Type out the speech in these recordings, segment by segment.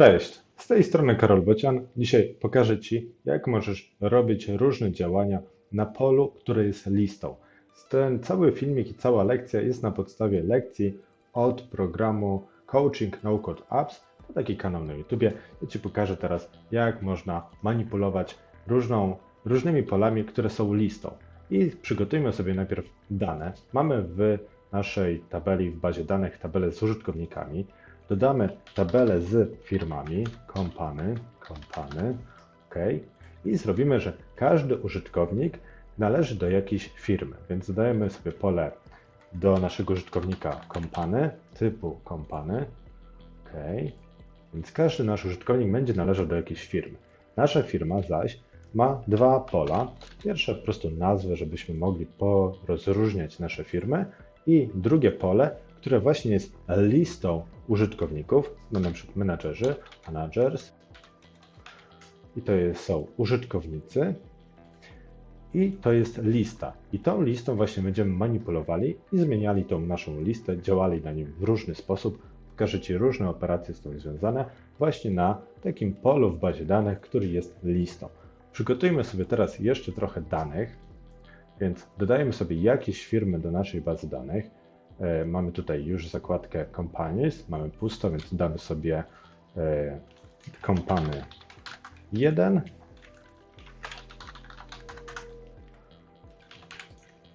Cześć, z tej strony Karol Bocian. Dzisiaj pokażę Ci, jak możesz robić różne działania na polu, które jest listą. Ten cały filmik i cała lekcja jest na podstawie lekcji od programu Coaching No Code Apps. To taki kanał na YouTubie. Ja Ci pokażę teraz, jak można manipulować różną, różnymi polami, które są listą. I przygotujmy sobie najpierw dane. Mamy w naszej tabeli, w bazie danych tabelę z użytkownikami. Dodamy tabelę z firmami, kompany, kompany, ok. I zrobimy, że każdy użytkownik należy do jakiejś firmy, więc dodajemy sobie pole do naszego użytkownika kompany, typu kompany, ok. Więc każdy nasz użytkownik będzie należał do jakiejś firmy. Nasza firma zaś ma dwa pola. Pierwsze po prostu nazwę, żebyśmy mogli porozróżniać nasze firmy i drugie pole, które właśnie jest listą użytkowników, no na przykład menadżerzy, managers, i to jest, są użytkownicy, i to jest lista. I tą listą właśnie będziemy manipulowali i zmieniali tą naszą listę, działali na nim w różny sposób. Pokażę Ci różne operacje z tym związane właśnie na takim polu w bazie danych, który jest listą. Przygotujmy sobie teraz jeszcze trochę danych, więc dodajemy sobie jakieś firmy do naszej bazy danych. E, mamy tutaj już zakładkę Companies, mamy pusto, więc damy sobie e, Company 1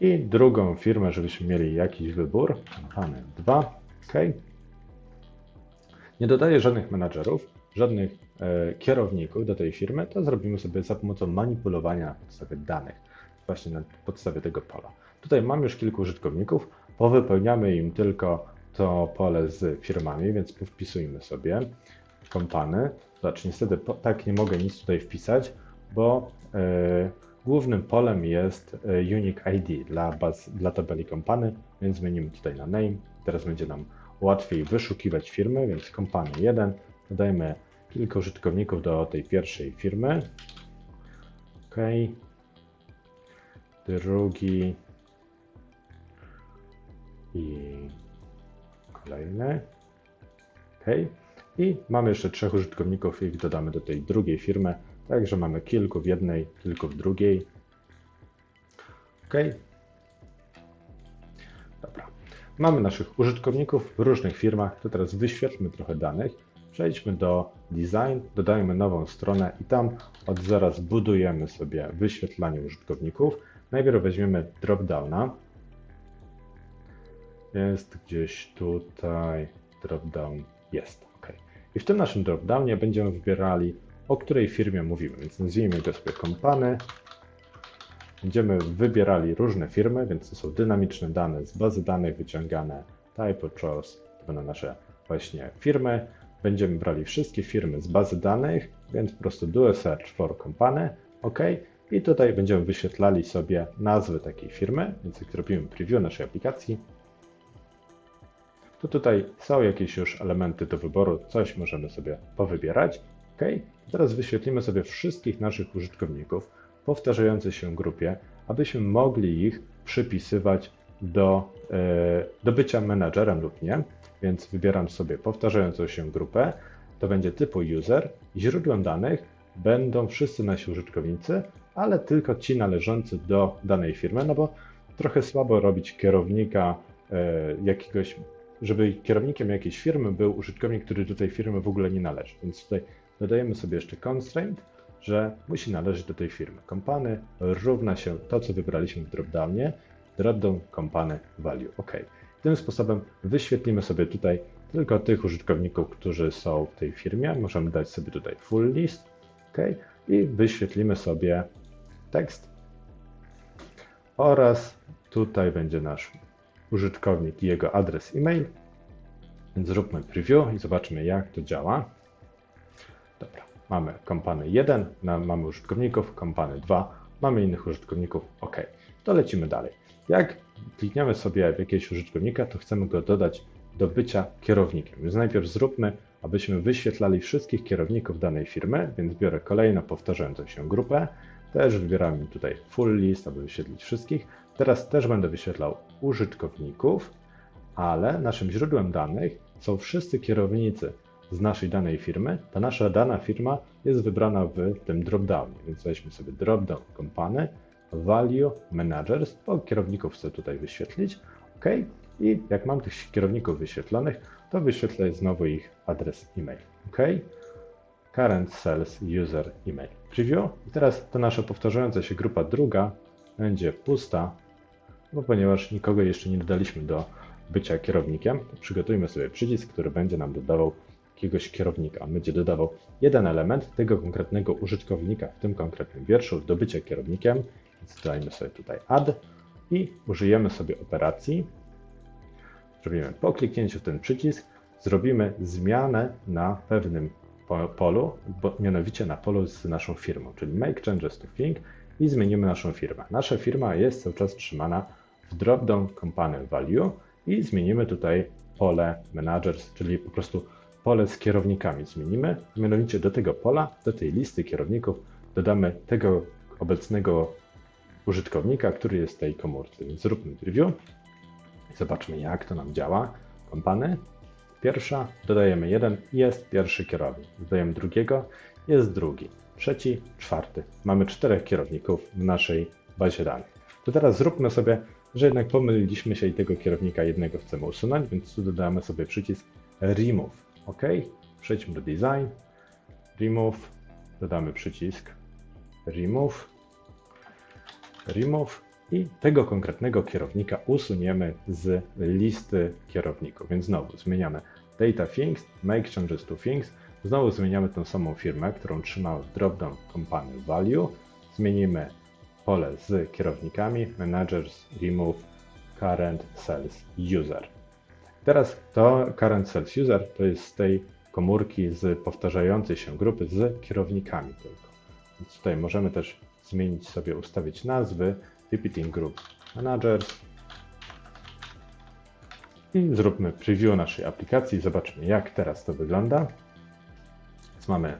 i drugą firmę, żebyśmy mieli jakiś wybór. Company 2, OK. Nie dodaję żadnych menadżerów, żadnych e, kierowników do tej firmy, to zrobimy sobie za pomocą manipulowania na podstawie danych, właśnie na podstawie tego pola. Tutaj mam już kilku użytkowników, powypełniamy im tylko to pole z firmami, więc wpisujmy sobie kompany. Zobacz, niestety tak nie mogę nic tutaj wpisać, bo e, głównym polem jest e, Unique ID dla, baz, dla tabeli kompany, więc zmienimy tutaj na name. Teraz będzie nam łatwiej wyszukiwać firmy, więc kompany 1. Dodajmy kilka użytkowników do tej pierwszej firmy. OK. Drugi i kolejny. OK. I mamy jeszcze trzech użytkowników, ich dodamy do tej drugiej firmy. Także mamy kilku w jednej, kilku w drugiej. OK. Dobra. Mamy naszych użytkowników w różnych firmach. To teraz wyświetlmy trochę danych. Przejdźmy do Design, dodajmy nową stronę i tam od zera zbudujemy sobie wyświetlanie użytkowników. Najpierw weźmiemy dropdowna jest gdzieś tutaj dropdown. Jest, ok. I w tym naszym dropdownie będziemy wybierali, o której firmie mówimy, więc nazwijmy go sobie kompany. Będziemy wybierali różne firmy, więc to są dynamiczne dane z bazy danych wyciągane, type choice, to będą nasze właśnie firmy. Będziemy brali wszystkie firmy z bazy danych, więc po prostu do search for company, ok. I tutaj będziemy wyświetlali sobie nazwy takiej firmy, więc jak zrobimy preview naszej aplikacji, to tutaj są jakieś już elementy do wyboru, coś możemy sobie powybierać. OK. Teraz wyświetlimy sobie wszystkich naszych użytkowników w powtarzającej się grupie, abyśmy mogli ich przypisywać do, e, do bycia menadżerem lub nie. Więc wybieram sobie powtarzającą się grupę. To będzie typu user. Źródłem danych będą wszyscy nasi użytkownicy, ale tylko ci należący do danej firmy, no bo trochę słabo robić kierownika e, jakiegoś żeby kierownikiem jakiejś firmy był użytkownik, który do tej firmy w ogóle nie należy. Więc tutaj dodajemy sobie jeszcze constraint, że musi należeć do tej firmy. Kompany równa się to, co wybraliśmy w dropdownie, dropdown kompany value. OK. Tym sposobem wyświetlimy sobie tutaj tylko tych użytkowników, którzy są w tej firmie. Możemy dać sobie tutaj full list. OK. I wyświetlimy sobie tekst oraz tutaj będzie nasz użytkownik i jego adres e-mail. Więc zróbmy preview i zobaczmy, jak to działa. Dobra, mamy kompany 1, mamy użytkowników, kompany 2, mamy innych użytkowników, OK. To lecimy dalej. Jak klikniemy sobie w jakiegoś użytkownika, to chcemy go dodać do bycia kierownikiem. Więc najpierw zróbmy, abyśmy wyświetlali wszystkich kierowników danej firmy, więc biorę kolejną powtarzającą się grupę, też wybieramy tutaj full list, aby wyświetlić wszystkich. Teraz też będę wyświetlał użytkowników, ale naszym źródłem danych są wszyscy kierownicy z naszej danej firmy, ta nasza dana firma jest wybrana w tym dropdownie. Więc weźmy sobie dropdown company, value, managers, bo kierowników chcę tutaj wyświetlić. OK. I jak mam tych kierowników wyświetlonych, to wyświetlę znowu ich adres e-mail. OK. Current Sales User Email. Preview. I teraz ta nasza powtarzająca się grupa druga będzie pusta, bo ponieważ nikogo jeszcze nie dodaliśmy do bycia kierownikiem, przygotujmy sobie przycisk, który będzie nam dodawał jakiegoś kierownika. On będzie dodawał jeden element tego konkretnego użytkownika w tym konkretnym wierszu do bycia kierownikiem. Więc dodajmy sobie tutaj add i użyjemy sobie operacji. Zrobimy po kliknięciu w ten przycisk, zrobimy zmianę na pewnym polu, bo mianowicie na polu z naszą firmą, czyli make changes to thing i zmienimy naszą firmę. Nasza firma jest cały czas trzymana w dropdown company value i zmienimy tutaj pole managers, czyli po prostu pole z kierownikami zmienimy. Mianowicie do tego pola, do tej listy kierowników dodamy tego obecnego użytkownika, który jest w tej komórce. Więc zróbmy preview i zobaczmy jak to nam działa. Kompany. Pierwsza, dodajemy jeden, jest pierwszy kierownik. Dodajemy drugiego, jest drugi. Trzeci, czwarty. Mamy czterech kierowników w naszej bazie danych. To teraz zróbmy sobie, że jednak pomyliliśmy się i tego kierownika jednego chcemy usunąć, więc tu dodamy sobie przycisk Remove. OK. Przejdźmy do Design. Remove. Dodamy przycisk Remove. Remove i tego konkretnego kierownika usuniemy z listy kierowników. Więc znowu zmieniamy Data Things, Make Changes to Things. Znowu zmieniamy tą samą firmę, którą trzymamy w dropdown Company Value. Zmienimy pole z kierownikami Managers, Remove, Current Sales User. Teraz to Current Sales User to jest z tej komórki z powtarzającej się grupy z kierownikami tylko. Więc tutaj możemy też zmienić sobie, ustawić nazwy Repeating Group Managers i zróbmy preview naszej aplikacji. Zobaczmy jak teraz to wygląda. Więc mamy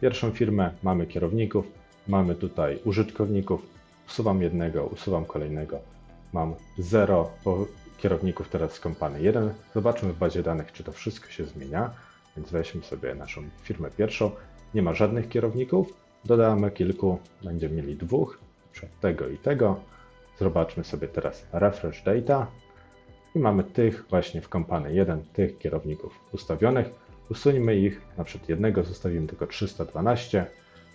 pierwszą firmę, mamy kierowników, mamy tutaj użytkowników. Usuwam jednego, usuwam kolejnego. Mam 0 kierowników teraz z kompany 1. Zobaczmy w bazie danych, czy to wszystko się zmienia. Więc weźmy sobie naszą firmę pierwszą. Nie ma żadnych kierowników. Dodamy kilku, będziemy mieli dwóch, przykład tego i tego. Zobaczmy sobie teraz refresh data i mamy tych właśnie w kompany 1, tych kierowników ustawionych. Usuńmy ich, na przykład jednego zostawimy tylko 312.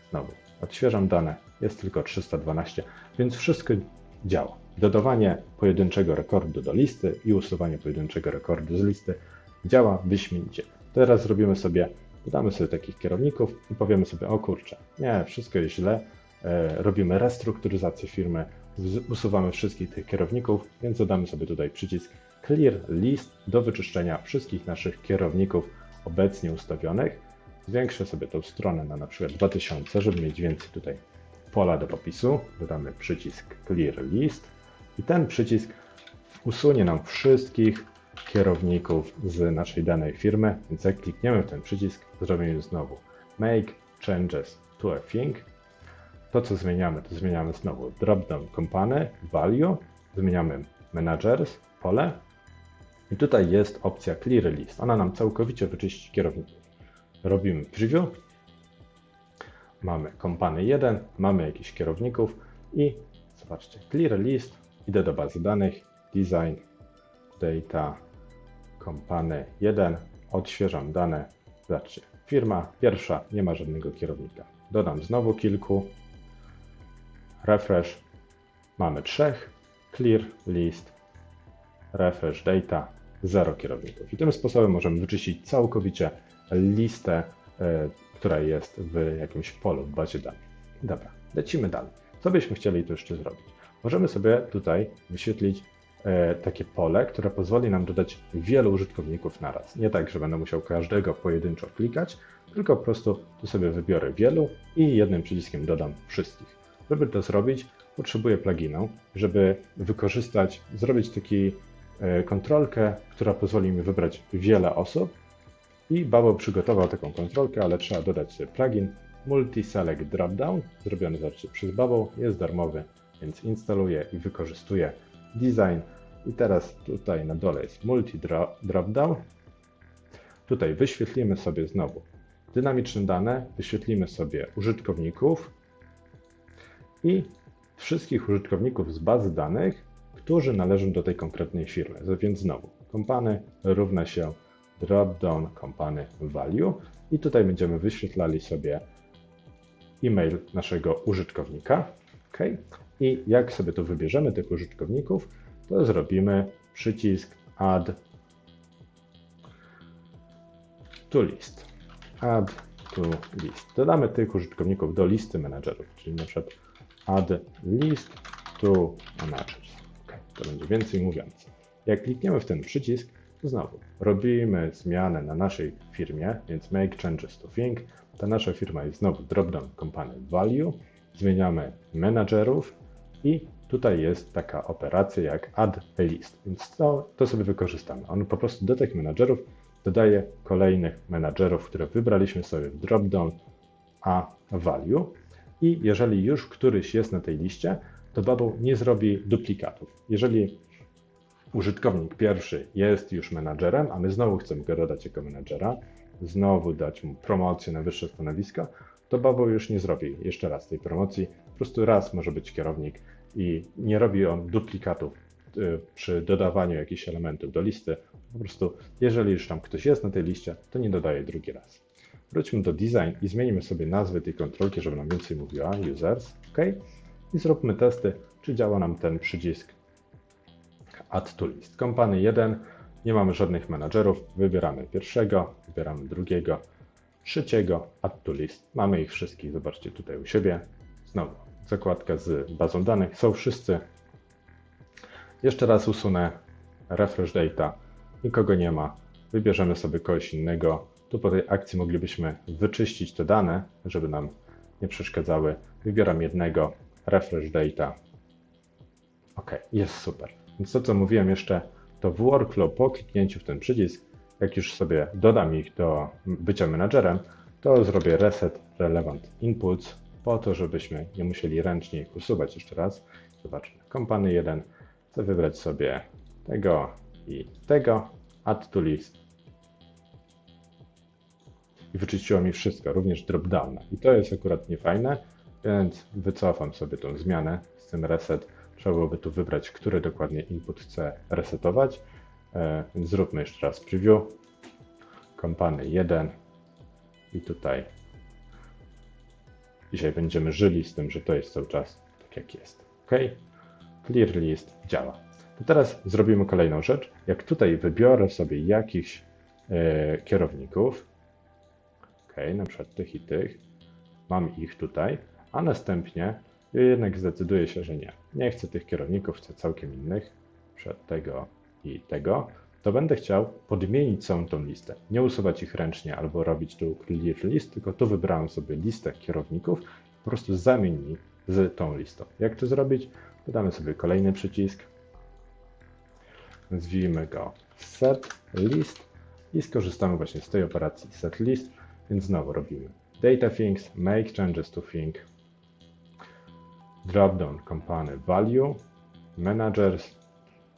Znowu odświeżam dane, jest tylko 312, więc wszystko działa. Dodawanie pojedynczego rekordu do listy i usuwanie pojedynczego rekordu z listy działa wyśmienicie. Teraz zrobimy sobie, dodamy sobie takich kierowników i powiemy sobie, o kurczę, nie, wszystko jest źle, robimy restrukturyzację firmy, usuwamy wszystkich tych kierowników, więc dodamy sobie tutaj przycisk Clear List do wyczyszczenia wszystkich naszych kierowników obecnie ustawionych. Zwiększę sobie tą stronę na na przykład 2000, żeby mieć więcej tutaj pola do popisu. Dodamy przycisk Clear List i ten przycisk usunie nam wszystkich kierowników z naszej danej firmy, więc jak klikniemy w ten przycisk, zrobimy znowu Make Changes to a Thing. To, co zmieniamy, to zmieniamy znowu Dropdown Company, Value, zmieniamy Managers, pole i tutaj jest opcja Clear List. Ona nam całkowicie wyczyści kierowników. Robimy preview. Mamy kompany 1, mamy jakichś kierowników i zobaczcie, Clear List. Idę do bazy danych, Design, Data, kompany 1, odświeżam dane. Zobaczcie, firma pierwsza, nie ma żadnego kierownika. Dodam znowu kilku. Refresh. Mamy trzech. Clear List. Refresh Data. Zero kierowników. I tym sposobem możemy wyczyścić całkowicie listę, e, która jest w jakimś polu w bazie danych. Dobra, lecimy dalej. Co byśmy chcieli tu jeszcze zrobić? Możemy sobie tutaj wyświetlić e, takie pole, które pozwoli nam dodać wielu użytkowników naraz. Nie tak, że będę musiał każdego pojedynczo klikać, tylko po prostu tu sobie wybiorę wielu i jednym przyciskiem dodam wszystkich. Żeby to zrobić, potrzebuję pluginu, żeby wykorzystać, zrobić taki e, kontrolkę, która pozwoli mi wybrać wiele osób. I Baweł przygotował taką kontrolkę, ale trzeba dodać sobie plugin Multi-Select Dropdown, zrobiony zobaczcie, przez Baweł, jest darmowy, więc instaluję i wykorzystuję design. I teraz tutaj na dole jest Multi Dropdown. tutaj wyświetlimy sobie znowu dynamiczne dane, wyświetlimy sobie użytkowników i wszystkich użytkowników z bazy danych, którzy należą do tej konkretnej firmy. Więc znowu, kompany równa się dropdown kompany value i tutaj będziemy wyświetlali sobie e-mail naszego użytkownika. OK. I jak sobie tu wybierzemy tych użytkowników, to zrobimy przycisk Add to List. Add to List. Dodamy tych użytkowników do listy menadżerów, czyli na przykład Add List to. OK. To będzie więcej mówiące. Jak klikniemy w ten przycisk, to znowu robimy zmianę na naszej firmie, więc make changes to thing. Ta nasza firma jest znowu dropdown company value. Zmieniamy menadżerów i tutaj jest taka operacja jak add list, więc to, to sobie wykorzystamy. On po prostu do tych menadżerów dodaje kolejnych menadżerów, które wybraliśmy sobie w dropdown a value. I jeżeli już któryś jest na tej liście, to Bubble nie zrobi duplikatów. Jeżeli użytkownik pierwszy jest już menadżerem, a my znowu chcemy go dodać jako menadżera, znowu dać mu promocję na wyższe stanowisko, to Bubble już nie zrobi jeszcze raz tej promocji. Po prostu raz może być kierownik i nie robi on duplikatów y, przy dodawaniu jakichś elementów do listy. Po prostu, jeżeli już tam ktoś jest na tej liście, to nie dodaje drugi raz. Wróćmy do design i zmienimy sobie nazwę tej kontrolki, żeby nam więcej mówiła, users, ok? I zróbmy testy, czy działa nam ten przycisk Add to List. Kompany 1, nie mamy żadnych menadżerów, wybieramy pierwszego, wybieramy drugiego, trzeciego, Add to List. Mamy ich wszystkich, zobaczcie tutaj u siebie. Znowu zakładka z bazą danych, są wszyscy. Jeszcze raz usunę refresh data, nikogo nie ma, wybierzemy sobie kogoś innego. Tu po tej akcji moglibyśmy wyczyścić te dane, żeby nam nie przeszkadzały. Wybieram jednego, refresh data. Ok, jest super. Więc to, co mówiłem jeszcze, to w workflow po kliknięciu w ten przycisk, jak już sobie dodam ich do bycia menadżerem, to zrobię reset relevant inputs po to, żebyśmy nie musieli ręcznie ich usuwać jeszcze raz. Zobaczmy, kompany 1, chcę wybrać sobie tego i tego, add to list i wyczyściło mi wszystko, również dropdowna. I to jest akurat niefajne, więc wycofam sobie tą zmianę z tym reset Trzeba byłoby tu wybrać, który dokładnie input chcę resetować. E, więc zróbmy jeszcze raz preview. Kompany 1 i tutaj dzisiaj będziemy żyli z tym, że to jest cały czas tak jak jest. OK? Clear list działa. To teraz zrobimy kolejną rzecz. Jak tutaj wybiorę sobie jakichś e, kierowników, OK, na przykład tych i tych, mam ich tutaj, a następnie jednak zdecyduję się, że nie. Nie chcę tych kierowników, chcę całkiem innych, przed tego i tego, to będę chciał podmienić całą tą listę. Nie usuwać ich ręcznie albo robić tu clear list, tylko tu wybrałem sobie listę kierowników, po prostu zamień z tą listą. Jak to zrobić? Dodamy sobie kolejny przycisk, nazwijmy go set list i skorzystamy właśnie z tej operacji set list, więc znowu robimy data things, make changes to thing, dropdown kompany value, managers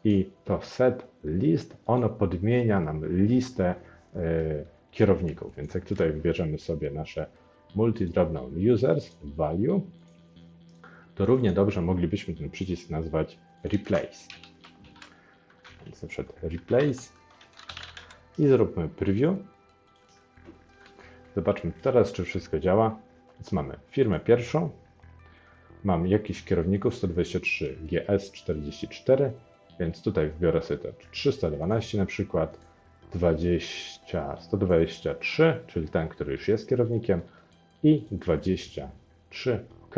i to set list, ono podmienia nam listę y, kierowników. Więc jak tutaj wybierzemy sobie nasze multi dropdown users value, to równie dobrze moglibyśmy ten przycisk nazwać replace. Więc na przykład replace i zróbmy preview. Zobaczmy teraz, czy wszystko działa. Więc mamy firmę pierwszą, mam jakiś kierowników 123 GS44, więc tutaj wbiorę sobie te 312 na przykład, 20, 123, czyli ten, który już jest kierownikiem i 23, OK.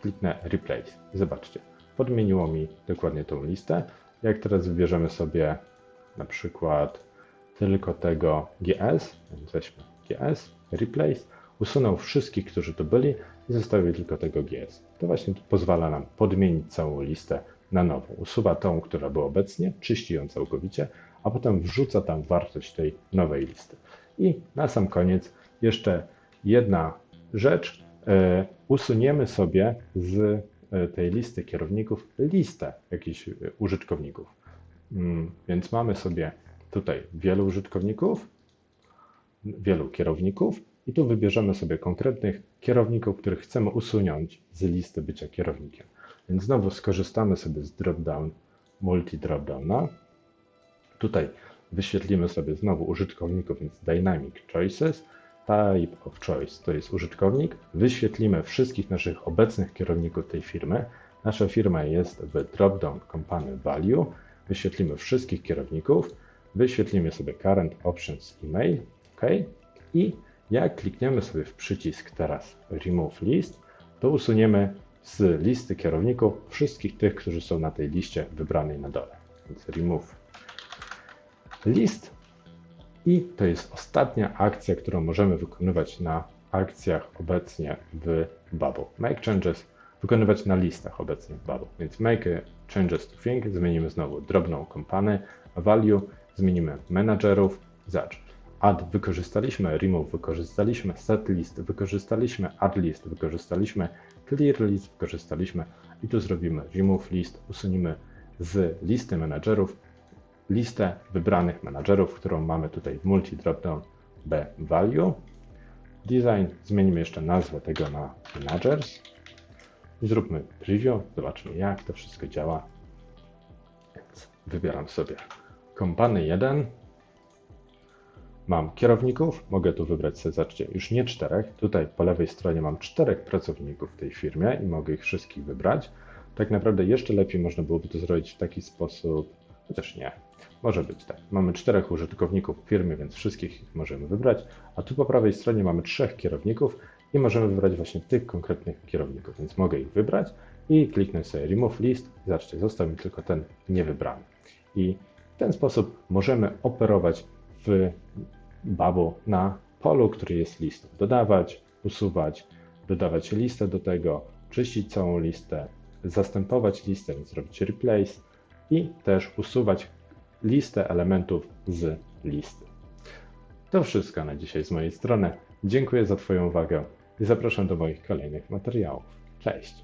Kliknę Replace. Zobaczcie, podmieniło mi dokładnie tą listę. Jak teraz wybierzemy sobie na przykład tylko tego GS, weźmy GS, Replace, usunął wszystkich, którzy tu byli i zostawił tylko tego GS. To właśnie pozwala nam podmienić całą listę na nową. Usuwa tą, która była obecnie, czyści ją całkowicie, a potem wrzuca tam wartość tej nowej listy. I na sam koniec jeszcze jedna rzecz. E, usuniemy sobie z e, tej listy kierowników listę jakichś e, użytkowników. Mm, więc mamy sobie tutaj wielu użytkowników, wielu kierowników i tu wybierzemy sobie konkretnych kierowników, których chcemy usunąć z listy bycia kierownikiem. Więc znowu skorzystamy sobie z dropdown, multi dropdowna. Tutaj wyświetlimy sobie znowu użytkowników, więc dynamic choices, type of choice to jest użytkownik. Wyświetlimy wszystkich naszych obecnych kierowników tej firmy. Nasza firma jest w dropdown company value. Wyświetlimy wszystkich kierowników. Wyświetlimy sobie current options email. OK. I jak klikniemy sobie w przycisk teraz remove list, to usuniemy z listy kierowników wszystkich tych, którzy są na tej liście wybranej na dole. Więc remove list i to jest ostatnia akcja, którą możemy wykonywać na akcjach obecnie w Bubble. Make changes wykonywać na listach obecnie w Bubble. Więc make changes to thing, zmienimy znowu drobną company, a value zmienimy managerów, zacz. Add wykorzystaliśmy, remove wykorzystaliśmy, set list wykorzystaliśmy, add list wykorzystaliśmy, clear list wykorzystaliśmy i tu zrobimy remove list, usunimy z listy menadżerów listę wybranych menadżerów, którą mamy tutaj w multi dropdown B value. Design, zmienimy jeszcze nazwę tego na managers. I zróbmy preview, zobaczmy jak to wszystko działa. Więc wybieram sobie kompany 1. Mam kierowników, mogę tu wybrać sobie, zobaczcie, już nie czterech. Tutaj po lewej stronie mam czterech pracowników w tej firmie i mogę ich wszystkich wybrać. Tak naprawdę jeszcze lepiej można byłoby to zrobić w taki sposób, chociaż nie. Może być tak. Mamy czterech użytkowników w firmie, więc wszystkich ich możemy wybrać. A tu po prawej stronie mamy trzech kierowników i możemy wybrać właśnie tych konkretnych kierowników, więc mogę ich wybrać i kliknąć sobie remove list. Zobaczcie, został mi tylko ten niewybrany. I w ten sposób możemy operować w Babu na polu, który jest listą. Dodawać, usuwać, dodawać listę do tego, czyścić całą listę, zastępować listę, zrobić replace i też usuwać listę elementów z listy. To wszystko na dzisiaj z mojej strony. Dziękuję za Twoją uwagę i zapraszam do moich kolejnych materiałów. Cześć!